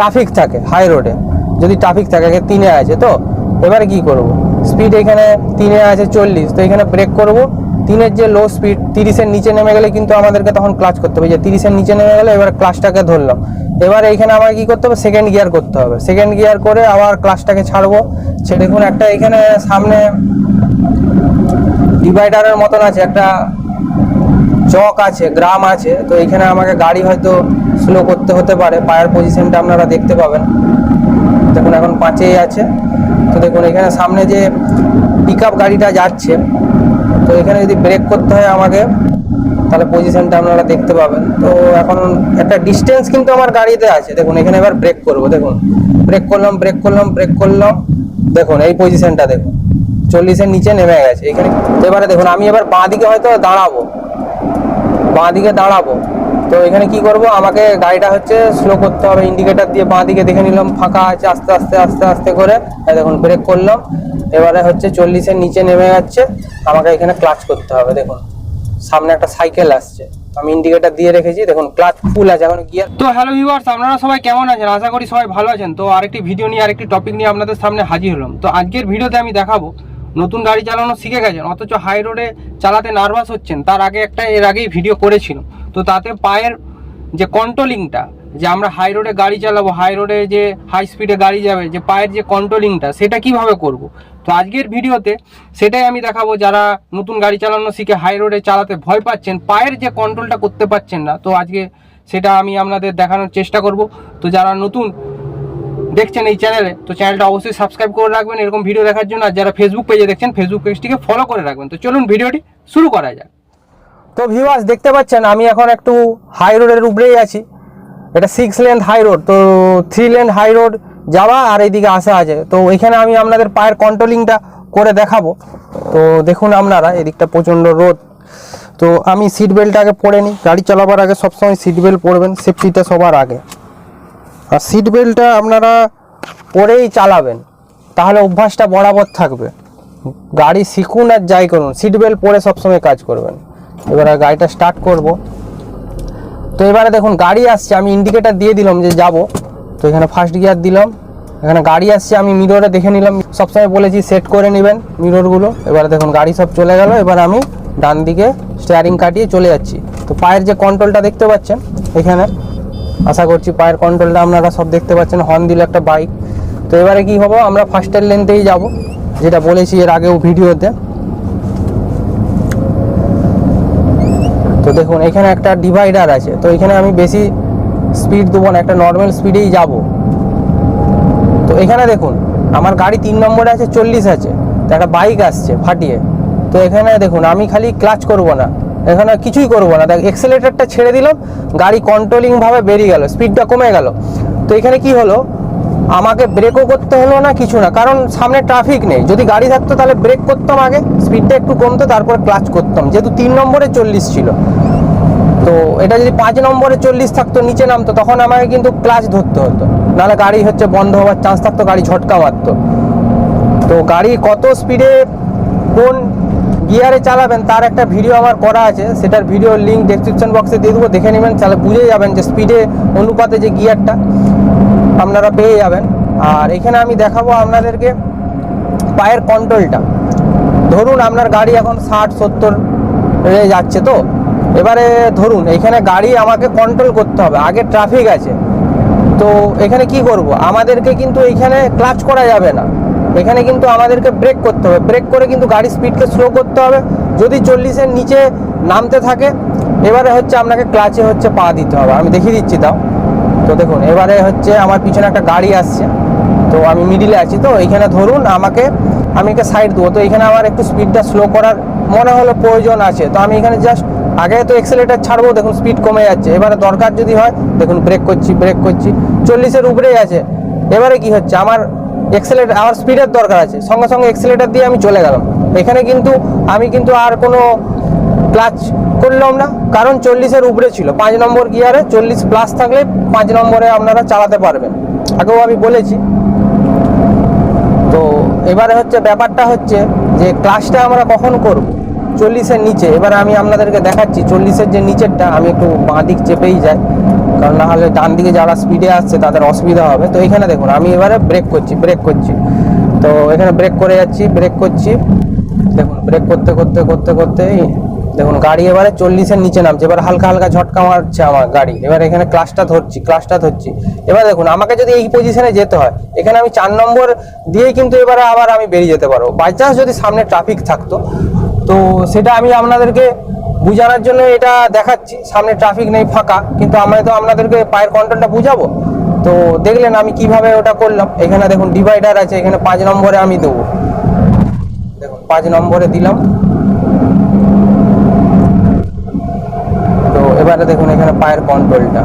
Traffic থাকে high রোডে যদি ট্রাফিক থাকে তিনে আছে, তো এবারে কি করব? স্পিড এখানে তিনে আছে চল্লিশ, তো এখানে ব্রেক করব। তিনের যে লো স্পিড তিরিশের নিচে নেমে গেলে কিন্তু আমাদেরকে তখন ক্লাচ করতে হবে। যে তিরিশের নিচে নেমে গেলে এবার ক্লাচটাকে ধরলাম। এবার এইখানে আমার কি করতে হবে? সেকেন্ড গিয়ার করতে হবে। সেকেন্ড গিয়ার করে আবার ক্লাচটাকে ছাড়বো। সে দেখুন একটা এখানে সামনে ডিভাইডারের মতন আছে, একটা চক আছে, গ্রাম আছে। তো এখানে আমাকে গাড়ি হয়তো স্লো করতে হতে পারে, পায়ের পজিশনটা আপনারা দেখতে পাবেন। দেখুন, এখন পাঁচেই আছে। তো দেখুন, এখানে সামনে যে পিক গাড়িটা যাচ্ছে, তো এখানে যদি ব্রেক করতে হয় আমাকে, তাহলে পজিশনটা আপনারা দেখতে পাবেন। তো এখন একটা ডিস্টেন্স কিন্তু আমার গাড়িতে আছে। দেখুন, এখানে এবার ব্রেক করব, দেখুন। ব্রেক করলাম ব্রেক করলাম ব্রেক করলাম। দেখুন, এই পজিশনটা দেখুন। চল্লিশের নিচে নেমে গেছে। এখানে এবারে দেখুন, আমি এবার বাঁ দিকে হয়তো দাঁড়াবো। বাঁ দিকে দাঁড়াবো। তো এখানে কি করব? আমাকে গাড়িটা হচ্ছে স্লো করতে হবে ইন্ডিকেটার দিয়ে বাঁ দিকে দেখে নিলাম, ফাঁকা আছে, আস্তে আস্তে আস্তে আস্তে করে। দেখুন ব্রেক করলাম। এবারে হচ্ছে চল্লিশের নিচে নেমে যাচ্ছে। আমাকে এখানে ক্লাচ করতে হবে, দেখুন। সামনে একটা সাইকেল আসছে। আমি ইন্ডিকেটার দিয়ে রেখেছি, দেখুন ক্লাচ ফুল আছে, এখন গিয়ার তো হ্যালো ভিউয়ার্স আপনারা সবাই কেমন আছেন? আশা করি সবাই ভালো আছেন। তো আরেকটি ভিডিও নিয়ে, আরেকটি টপিক নিয়ে আপনাদের সামনে হাজির হলাম। তো আজকের ভিডিওতে আমি দেখাবো নতুন গাড়ি চালানো শিখে গেছেন, অথচ হাই রোডে চালাতে নার্ভাস হচ্ছেন। তার আগে একটা, এর আগেই ভিডিও করেছিল। তো তাতে পায়ের যে কন্ট্রোলিংটা যে আমরা হাই রোডে গাড়ি চালাবো হাই রোডে যে হাই স্পিডে গাড়ি যাবে, যে পায়ের যে কন্ট্রোলিংটা সেটা কীভাবে করব? তো আজকের ভিডিওতে সেটাই আমি দেখাবো যারা নতুন গাড়ি চালানো শিখে হাই রোডে চালাতে ভয় পাচ্ছেন, পায়ের যে কন্ট্রোলটা করতে পারছেন না, তো আজকে সেটা আমি আপনাদের দেখানোর চেষ্টা করব। তো যারা নতুন দেখছেন এই চ্যানেলে তো চ্যানেলটা অবশ্যই সাবস্ক্রাইব করে রাখবেন, এরকম ভিডিও দেখার জন্য। আর যারা ফেসবুক পেজে দেখছেন ফেসবুক পেজটিকে ফলো করে রাখবেন। তো চলুন ভিডিওটি শুরু করা যাক। তো ভিউয়ার্স দেখতে পাচ্ছেন, আমি এখন একটু হাই রোডের উপরেই আছি। এটা সিক্স লেন হাই রোড তো থ্রি লেন হাই রোড যাওয়া আর এইদিকে আসা আছে। তো এখানে আমি আপনাদের পায়ের কন্ট্রোলিংটা করে দেখাবো। তো দেখুন আপনারা, এদিকটা প্রচণ্ড রোদ। তো আমি সিট বেল্টটাকে পরে নিই। গাড়ি চালাবার আগে সবসময় সিট বেল্ট পরবেন সেফটিটা সবার আগে। আর সিট বেল্টটা আপনারা পরেই চালাবেন। তাহলে অভ্যাসটা বরাবর থাকবে। গাড়ি শিখুন আর যাই করুন সিট বেল্ট পরে সবসময় কাজ করবেন। এবারে গাড়িটা স্টার্ট করব। তো এবারে দেখুন, গাড়ি আসছে, আমি ইন্ডিকেটার দিয়ে দিলাম যে যাব। তো এখানে ফার্স্ট গিয়ার দিলাম। এখানে গাড়ি আসছে, আমি মিররে দেখে নিলাম। সবসময় বলেছি সেট করে নেবেন মিররগুলো এবারে দেখুন, গাড়ি সব চলে গেল। এবার আমি ডান দিকে স্টিয়ারিং কাটিয়ে চলে যাচ্ছি। তো পায়ের যে কন্ট্রোলটা দেখতে পাচ্ছেন, এখানে। আশা করছি পায়ের কন্ট্রোলটা আপনারা সব দেখতে পাচ্ছেন। হর্ন দিল একটা বাইক তো এবারে কি হব, আমরা ফার্স্টের লেনতেই যাব। যেটা বলেছি এর আগেও ভিডিওতে। তো দেখুন, এখানে একটা ডিভাইডার আছে। তো এখানে আমি বেশি স্পিড দেবো না, একটা নর্মাল স্পিডেই যাব। তো এখানে দেখুন, আমার গাড়ি তিন নম্বরে আছে, চল্লিশ আছে। তো একটা বাইক আসছে ফাটিয়ে। তো এখানে দেখুন, আমি খালি ক্লাচ করব না। এখানে কিছুই করব না। দেখ এক্সেলেটারটা ছেড়ে দিলাম, গাড়ি কন্ট্রোলিংভাবে বেরিয়ে গেল স্পিডটা কমে গেল। তো এখানে কি হলো? আমাকে ব্রেকও করতে হলো না, কিছু না। কারণ সামনে ট্রাফিক নেই। যদি গাড়ি থাকতো, তাহলে ব্রেক করতাম আগে স্পিডটা একটু কমতো, তারপর ক্লাচ করতাম। যেহেতু তিন নম্বরে চল্লিশ ছিল। তো এটা যদি পাঁচ নম্বরে চল্লিশ থাকতো, নিচে নামতো, তখন আমাকে কিন্তু ক্লাচ ধরতে হতো। নাহলে গাড়ি হচ্ছে বন্ধ হওয়ার চান্স থাকতো, গাড়ি ঝটকা মারতো। তো গাড়ি কত স্পিডে কোন গিয়ারে চালাবেন, তার একটা ভিডিও আমার করা আছে, সেটার ভিডিও লিঙ্ক ডেসক্রিপশন বক্সে দিয়ে দেবো, দেখে নেবেন, তাহলে বুঝে যাবেন যে স্পিডে অনুপাতে যে গিয়ারটা আপনারা পেয়ে যাবেন। আর এখানে আমি দেখাবো আপনাদেরকে পায়ের কন্ট্রোলটা ধরুন আপনার গাড়ি এখন ষাট, সত্তর যাচ্ছে তো, এবারে ধরুন, এখানে গাড়ি আমাকে কন্ট্রোল করতে হবে, আগে ট্রাফিক আছে। তো এখানে কি করব? আমাদেরকে কিন্তু এখানে ক্লাচ করা যাবে না। এখানে কিন্তু আমাদেরকে ব্রেক করতে হবে। ব্রেক করে কিন্তু গাড়ির স্পিডকে স্লো করতে হবে। যদি চল্লিশের নিচে নামতে থাকে, এবারে হচ্ছে আপনাকে ক্লাচে হচ্ছে পা দিতে হবে। আমি দেখিয়ে দিচ্ছি তাও তো দেখুন, এবারে হচ্ছে আমার পিছনে একটা গাড়ি আসছে। তো আমি মিডিলে আছি। তো এখানে ধরুন আমাকে, আমি একে সাইড দেবো। তো এখানে আমার একটু স্পিডটা স্লো করার মনে হলো প্রয়োজন আছে। তো আমি এখানে জাস্ট আগে তো এক্সেলেটার ছাড়বো, দেখুন স্পিড কমে যাচ্ছে। এবারে দরকার যদি হয়, দেখুন ব্রেক করছি ব্রেক করছি। চল্লিশের উপরেই আছে। এবারে কি হচ্ছে? আমার এক্সেলেটার আমার স্পিডের দরকার আছে। সঙ্গে সঙ্গে এক্সেলেটার দিয়ে আমি চলে গেলাম। এখানে কিন্তু আমি কিন্তু আর কোনো ক্লাচ করলাম না। কারণ চল্লিশের উপরে ছিল। পাঁচ নম্বর গিয়ারে চল্লিশ প্লাস থাকলে পাঁচ নম্বরে আপনারা চালাতে পারবেন। আগেও আমি বলেছি। তো এবারে হচ্ছে ব্যাপারটা হচ্ছে যে ক্লাসটা আমরা কখন করব? চল্লিশের নিচে। এবারে আমি আপনাদেরকে দেখাচ্ছি। চল্লিশের যে নিচেরটা, আমি একটু বাঁ দিক চেপেই যাই। কারণ না হলে ডান দিকে যারা স্পিডে আসছে তাদের অসুবিধা হবে। তো এখানে দেখুন, আমি এবারে ব্রেক করছি ব্রেক করছি। তো এখানে ব্রেক করে যাচ্ছি ব্রেক করছি। দেখুন ব্রেক করতে করতে করতে করতে দেখুন, গাড়ি এবারে চল্লিশের নিচে নামছে। এবার হালকা হালকা ঝটকা মারছে আমার গাড়ি। এবার এখানে ক্লাসটা ধরছি ক্লাসটা ধরছি। এবার দেখুন, আমাকে যদি এই পজিশনে যেতে হয়, এখানে আমি চার নম্বর দিয়েই কিন্তু এবারে আবার আমি বেরিয়ে যেতে পারব। বাই চান্স যদি সামনে ট্রাফিক থাকতো, তো সেটা আমি আপনাদেরকে বুঝানোর জন্য এটা দেখাচ্ছি। সামনে ট্রাফিক নেই, ফাঁকা। কিন্তু আমরা তো আপনাদেরকে পায়ের কন্ট্রোলটা বুঝাবো। তো দেখলেন আমি কীভাবে ওটা করলাম। এখানে দেখুন ডিভাইডার আছে, এখানে পাঁচ নম্বরে আমি দেবো। দেখুন, পাঁচ নম্বরে দিলাম। তো এবারে দেখুন এখানে পায়ের কন্ট্রোলটা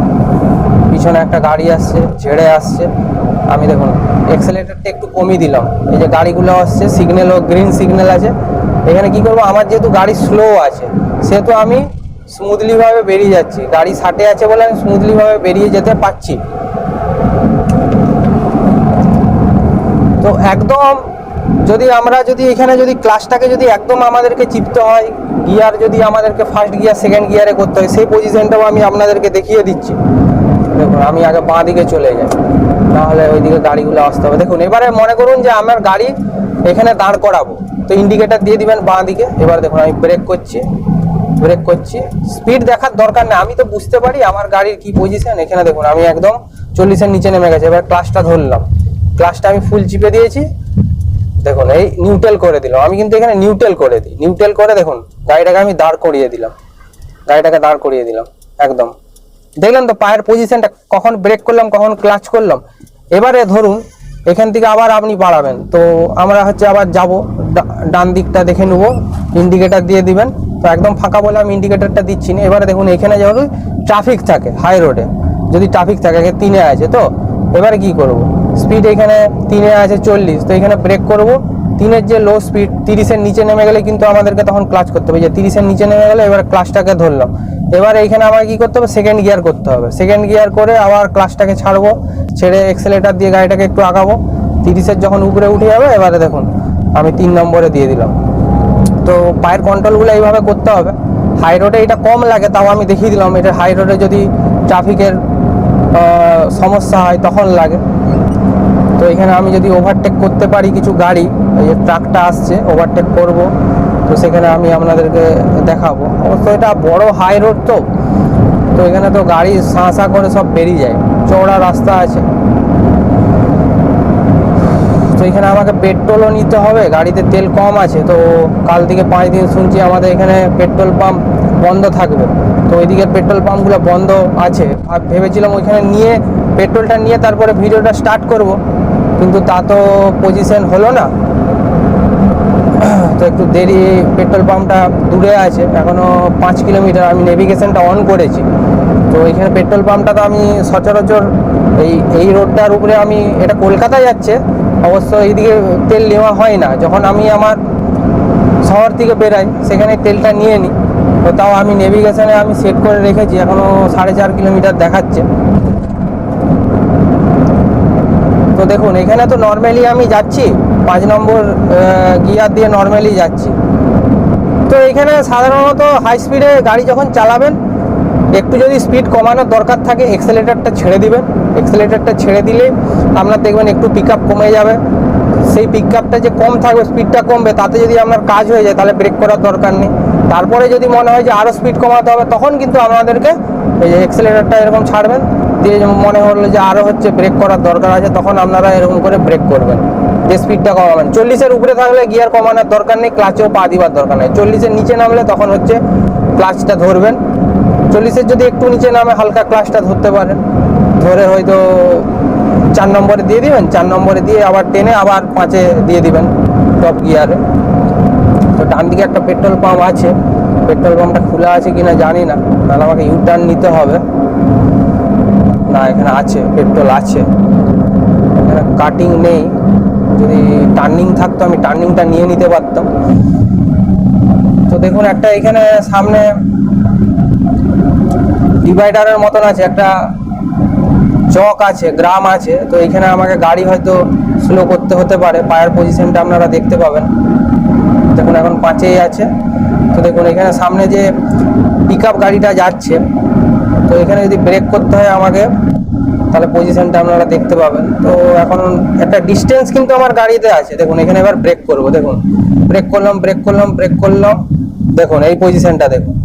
পিছনে একটা গাড়ি আসছে, ঝেড়ে আসছে। আমি দেখুন এক্সেলেটারটা একটু কমিয়ে দিলাম। এই যে গাড়িগুলো আসছে সিগন্যাল ও গ্রিন সিগন্যাল আছে। এখানে কি করব? আমার যেহেতু গাড়ি স্লো আছে, সেহেতু আমি স্মুথলি ভাবে বেরিয়ে যাচ্ছি। গাড়ি ষাটে আছে বলে আমি স্মুথলি ভাবে বেরিয়ে যেতে পারছি। তো একদম যদি আমরা যদি এখানে যদি ক্লাসটাকে যদি একদম আমাদেরকে চিপতে হয় গিয়ার যদি আমাদেরকে ফার্স্ট গিয়ার সেকেন্ড গিয়ারে করতে হয়, সেই পজিশনটাও আমি আপনাদেরকে দেখিয়ে দিচ্ছি। দেখুন, আমি আগে বাঁ দিকে চলে যাই। নাহলে ওইদিকে গাড়িগুলো আসতে হবে। দেখুন, এবারে মনে করুন যে আমার গাড়ি এখানে দাঁড় করাবো। তো ইন্ডিকেটার দিয়ে দিবেন বাঁ দিকে। এবার দেখুন, আমি ব্রেক করছি। ব্রেক করছি। স্পিড দেখার দরকার নেই। আমি তো বুঝতে পারি আমার গাড়ির কি পজিশন এখানে দেখুন, আমি একদম চল্লিশের নিচে নেমে গেছে। এবার ক্লাসটা ধরলাম। ক্লাসটা আমি ফুল চিপে দিয়েছি। দেখুন, এই নিউট্রাল করে দিলাম। আমি কিন্তু এখানে নিউট্রাল করে দিই। নিউট্রাল করে দেখুন, গাড়িটাকে আমি দাঁড় করিয়ে দিলাম। গাড়িটাকে দাঁড় করিয়ে দিলাম। একদম। দেখলেন তো পায়ের পজিশনটা কখন ব্রেক করলাম, কখন ক্লাচ করলাম। এবারে ধরুন, এখান থেকে আবার আপনি বাড়াবেন। তো আমরা হচ্ছে আবার যাব ডান দিকটা দেখে নেব ইন্ডিকেটার দিয়ে দিবেন। তো একদম ফাঁকা বলে আমি ইন্ডিকেটারটা দিচ্ছি না। এবারে দেখুন, এখানে যেমন ট্রাফিক থাকে হাই রোডে যদি ট্রাফিক থাকে এখানে তিনে আছে তো? এবারে কি করব? স্পিড এখানে তিনে আছে চল্লিশ। তো এখানে ব্রেক করব। তিনের যে লো স্পিড তিরিশের নিচে নেমে গেলে কিন্তু আমাদেরকে তখন ক্লাচ করতে হবে। যে তিরিশের নিচে নেমে গেলে এবার ক্লাচটাকে ধরলাম। এবার এইখানে আমাকে কি করতে হবে? সেকেন্ড গিয়ার করতে হবে। সেকেন্ড গিয়ার করে আবার ক্লাসটাকে ছাড়বো, ছেড়ে এক্সেলেটার দিয়ে গাড়িটাকে একটু আঁকাবো তিরিশের যখন উপরে উঠে যাবে, এবারে দেখুন, আমি তিন নম্বরে দিয়ে দিলাম। তো পায়ের কন্ট্রোলগুলো এইভাবে করতে হবে। হাই রোডে এটা কম লাগে, তাও আমি দেখিয়ে দিলাম। এটা হাই রোডে যদি ট্রাফিকের সমস্যা হয়, তখন লাগে। তো এখানে আমি যদি ওভারটেক করতে পারি কিছু গাড়ি, এই যে ট্রাকটা আসছে ওভারটেক করব। তো সেখানে আমি আপনাদেরকে দেখাবো। অবশ্য এটা বড় হাই রোড তো তো এখানে তো গাড়ি সাঁ করে সব বেরিয়ে যায়, চওড়া রাস্তা আছে। তো এখানে আমাকে পেট্রোলও নিতে হবে, গাড়িতে তেল কম আছে, তো কাল থেকে পাঁচ দিন শুনছি আমাদের এখানে পেট্রোল পাম্প বন্ধ থাকবে। তো ওইদিকের পেট্রোল পাম্পগুলো বন্ধ আছে। আর ভেবেছিলাম ওইখানে নিয়ে পেট্রোলটা নিয়ে তারপরে ভিডিওটা স্টার্ট করব, কিন্তু তা তো পজিশন হলো না। তো একটু দেরি, পেট্রোল পাম্পটা দূরে আছে এখনও পাঁচ কিলোমিটার আমি নেভিগেশনটা অন করেছি। তো এখানে পেট্রোল পাম্পটা তো আমি সচরাচর এই এই রোডটার উপরে আমি, এটা কলকাতায় যাচ্ছে, অবশ্য এইদিকে তেল নেওয়া হয় না। যখন আমি আমার শহর থেকে বেরাই, সেখানে তেলটা নিয়ে নিই। তো তাও আমি নেভিগেশনে আমি সেট করে রেখেছি এখনও সাড়ে চার কিলোমিটার দেখাচ্ছে। তো দেখুন, এখানে তো নর্মালি আমি যাচ্ছি পাঁচ নম্বর গিয়ার দিয়ে নর্মালি যাচ্ছি। তো এখানে সাধারণত হাই স্পিডে গাড়ি যখন চালাবেন, একটু যদি স্পিড কমানোর দরকার থাকে এক্সেলেটারটা ছেড়ে দিবেন। এক্সেলেটারটা ছেড়ে দিলে আপনার দেখবেন একটু পিক কমে যাবে। সেই পিক যে কম থাকবে স্পিডটা কমবে, তাতে যদি আপনার কাজ হয়ে যায়, তাহলে ব্রেক করার দরকার নেই। তারপরে যদি মনে হয় যে আরও স্পিড কমাতে হবে, তখন কিন্তু আপনাদেরকে এই যে এক্সেলেটারটা এরকম ছাড়বেন। দিয়ে মনে হলো যে আরও হচ্ছে ব্রেক করার দরকার আছে, তখন আপনারা এরকম করে ব্রেক করবেন। যে স্পিডটা কমাবেন। চল্লিশের উপরে থাকলে গিয়ার কমানোর দরকার নেই ক্লাচেও পা দিবার দরকার নেই। চল্লিশের নিচে নামলে তখন হচ্ছে ক্লাচটা ধরবেন। চল্লিশের যদি একটু নিচে নামে, হালকা ক্লাচটা ধরতে পারেন। ধরে হয়তো চার নম্বরে দিয়ে দিবেন, চার নম্বরে দিয়ে আবার টেনে আবার পাঁচে দিয়ে দিবেন টপ গিয়ারে তো ডান দিকে একটা পেট্রোল পাম্প আছে। পেট্রোল পাম্পটা খোলা আছে কিনা জানি না। তাহলে আমাকে ইউ টার্ন নিতে হবে। না, এখানে আছে পেট্রোল আছে। এখানে কাটিং নেই। যদি টার্নিং থাকতো, আমি টার্নিংটা নিয়ে নিতে পারতাম। তো দেখুন, একটা এখানে সামনে ডিভাইডারের মতন আছে, একটা চক আছে, গ্রাম আছে, তো এখানে আমাকে গাড়ি হয়তো স্লো করতে হতে পারে, পায়ের পজিশনটা আপনারা দেখতে পাবেন। দেখুন, এখন পাঁচেই আছে। তো দেখুন, এখানে সামনে যে পিক গাড়িটা যাচ্ছে, তো এখানে যদি ব্রেক করতে হয় আমাকে তাহলে পজিশনটা আপনারা দেখতে পাবেন। তো এখন একটা ডিস্টেন্স কিন্তু আমার গাড়িতে আছে। দেখুন, এখানে এবার ব্রেক করব, দেখুন। ব্রেক করলাম ব্রেক করলাম ব্রেক করলাম। দেখুন, এই পজিশনটা দেখুন।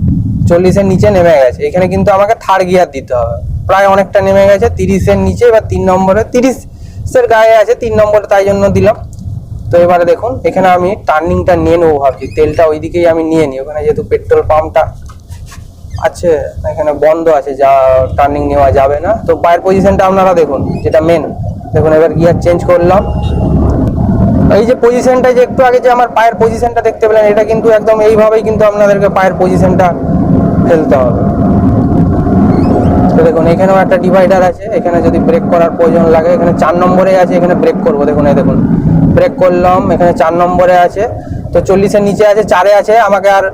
চল্লিশের নিচে নেমে গেছে। এখানে কিন্তু আমাকে থার্ড গিয়ার দিতে হবে। প্রায় অনেকটা নেমে গেছে, তিরিশের নিচে, এবার তিন নম্বরে। তিরিশের গায়ে আছে, তিন নম্বরে তাই জন্য দিলাম। তো এবারে দেখুন, এখানে আমি টার্নিংটা নিয়ে নেব ভাবছি। তেলটা ওইদিকেই আমি নিয়ে নিই। ওখানে যেহেতু পেট্রোল পাম্পটা আছে, এখানে বন্ধ আছে, যা টার্নিং নেওয়া যাবে না। তো পায়ের পজিশনটা আপনারা দেখুন, যেটা মেন দেখুন, এবার গিয়ার চেঞ্জ করলাম। এই যে পজিশনটা যে একটু আগে যে আমার পায়ের পজিশনটা দেখতে পেলেন, এটা কিন্তু একদম এইভাবেই কিন্তু আপনাদেরকে পায়ের পজিশনটা ফেলতে হবে। তো দেখুন, এখানেও একটা ডিভাইডার আছে। এখানে যদি ব্রেক করার প্রয়োজন লাগে, এখানে চার নম্বরে আছে, এখানে ব্রেক করব। দেখুন, এই দেখুন ব্রেক করলাম, এখানে চার নম্বরে আছে। তো চল্লিশের নিচে আছে, চারে আছে। আমাকে আর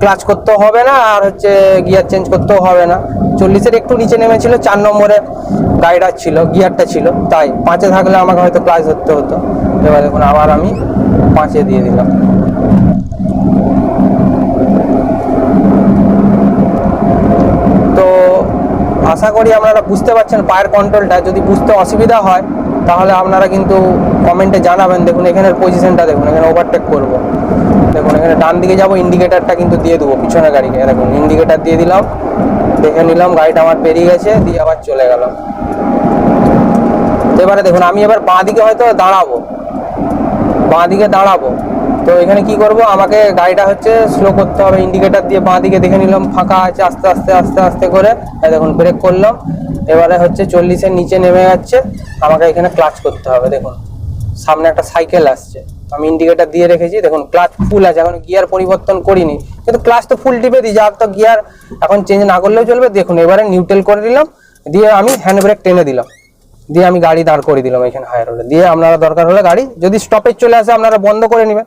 ক্লাচ করতেও হবে না, আর হচ্ছে গিয়ার চেঞ্জ করতেও হবে না। চল্লিশের একটু নিচে নেমেছিল, চার নম্বরে গাড়িটা ছিল, গিয়ারটা ছিল। তাই পাঁচে থাকলে আমাকে হয়তো ক্লাচ ধরতে হতো। এবার দেখুন, আবার আমি পাঁচে দিয়ে দিলাম। তো আশা করি আপনারা বুঝতে পারছেন, পায়ের কন্ট্রোলটা যদি বুঝতে অসুবিধা হয় তাহলে আপনারা কিন্তু কমেন্টে জানাবেন, দেখুন এখানের পজিশনটা দেখুন, এখানে ওভারটেক করব। দেখুন, এখানে ডান দিকে যাব ইন্ডিকেটারটা কিন্তু দিয়ে দেবো পিছনে গাড়িকে। দেখুন ইন্ডিকেটার দিয়ে দিলাম, দেখে নিলাম, গাড়িটা আমার পেরিয়ে গেছে, দিয়ে আবার চলে গেলাম। এবারে দেখুন, আমি এবার বাঁ দিকে হয়তো দাঁড়াবো। বাঁ দিকে দাঁড়াবো। তো এখানে কি করব? আমাকে গাড়িটা হচ্ছে স্লো করতে হবে ইন্ডিকেটার দিয়ে বাঁ দিকে দেখে নিলাম, ফাঁকা আছে, আস্তে আস্তে আস্তে আস্তে করে। দেখুন ব্রেক করলাম। এবারে হচ্ছে চল্লিশের নিচে নেমে যাচ্ছে। আমাকে এখানে ক্লাচ করতে হবে, দেখুন। সামনে একটা সাইকেল আসছে। আমি ইন্ডিকেটার দিয়ে রেখেছি। দেখুন ক্লাচ ফুল আছে। এখন গিয়ার পরিবর্তন করিনি। কিন্তু ক্লাচ তো ফুল টিপে দিই। যার তো গিয়ার এখন চেঞ্জ না করলেও চলবে। দেখুন, এবারে নিউট্রেল করে দিলাম। দিয়ে আমি হ্যান্ড ব্রেক টেনে দিলাম। দিয়ে আমি গাড়ি দাঁড় করে দিলাম এখানে হাই রোডে দিয়ে আপনারা দরকার হলে গাড়ি যদি স্টপেজ চলে আসে, আপনারা বন্ধ করে নেবেন।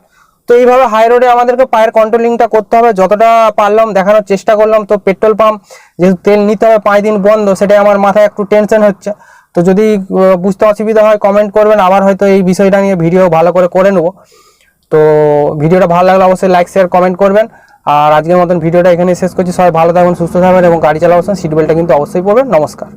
তো এইভাবে হাই রোডে আমাদেরকে পায়ের কন্ট্রোলিংটা করতে হবে। যতটা পারলাম দেখানোর চেষ্টা করলাম। তো পেট্রোল পাম্প যেহেতু তেল নিতে হবে, পাঁচ দিন বন্ধ, সেটাই আমার মাথায় একটু টেনশন হচ্ছে। তো যদি বুঝতে অসুবিধা হয় কমেন্ট করবেন। আবার হয়তো এই বিষয়টা নিয়ে ভিডিও ভালো করে করে নেব। তো ভিডিওটা ভালো লাগলে অবশ্যই লাইক শেয়ার কমেন্ট করবেন। আর আজকের মতন ভিডিওটা এখানে শেষ করছি। সবাই ভালো থাকবেন সুস্থ থাকবেন এবং গাড়ি চালাবেন সিট বেল্টটা কিন্তু অবশ্যই পড়বেন নমস্কার।